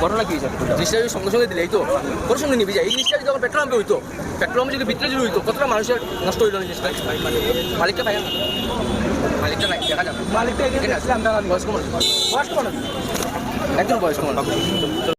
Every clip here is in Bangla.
ঘটনা কি জিনিসটা যদি সঙ্গে সঙ্গে দিলে এই তো। কোনো সঙ্গে নিবি যায় এই জিনিসটা যদি পেট্রোল পাম্পে হইতো পেট্রোল পাম্পে যদি ভিতরে যদি হইতো কতটা মানুষের নষ্ট হইল জিনিসটা মালিকটা পাই না মালিকটা নাই দেখা যাবে। মালিকটা বয়স্ক মানুষ। বয়স্ক মানুষ? একজন বয়স্ক মানুষ।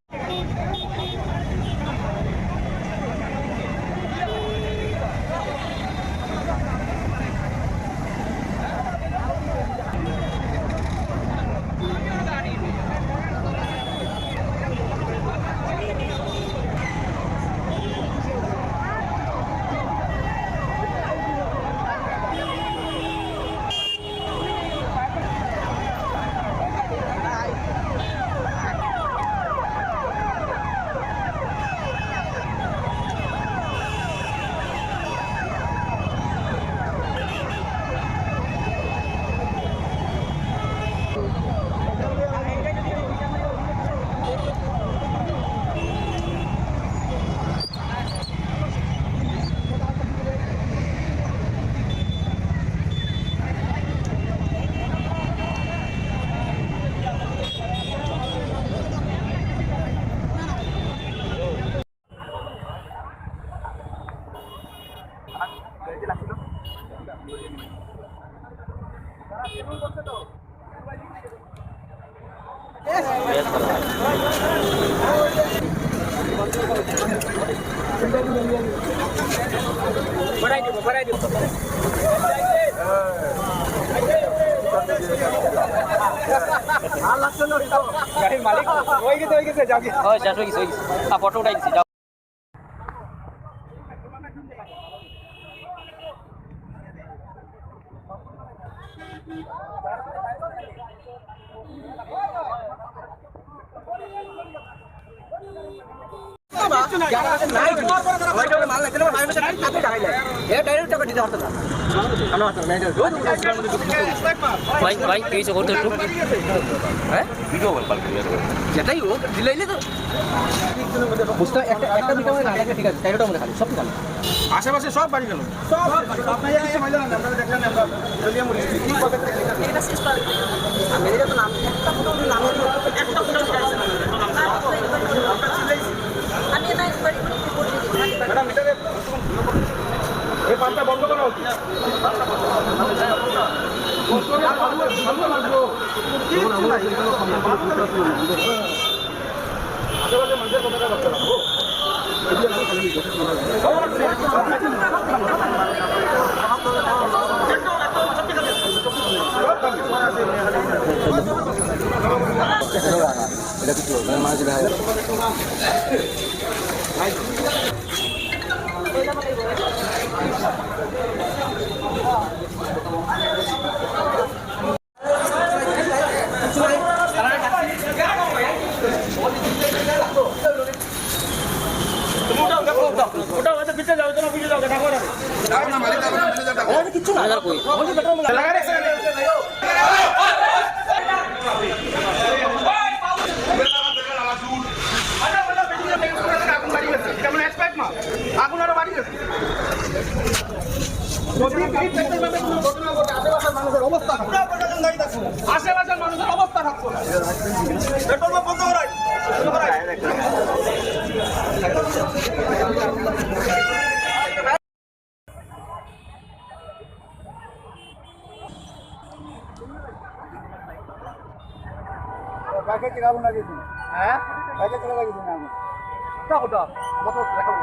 গাড়ির মালিক হয়ে গেছে হয়ে গেছে কি হয় শেষ হয়ে গেছে হয়ে ফটো উঠাই দিছি Thank you. ভাই কি হয়েছে করতে একটু হ্যাঁ? যেটাই হোক দিলাইলে তো। বুঝতে একটা একটা দুটো মধ্যে ঠিক আছে চারটা মধ্যে খালি সব খালি। আশেপাশে সব বাড়ি গেল না একবারই করে দিই ম্যাডাম এটা এই পাম্পটা বন্ধ করা। উচিত আশেপাশে মানুষের কথাটা ভাবতে পারব ওটা আগুন আরও বাড়ি গেছে আশেপাশের মানুষের অবস্থা থাকব না। পেট্রোল পাম্প বন্ধ হ্যাঁ? কোটা কোটা মতো দেখা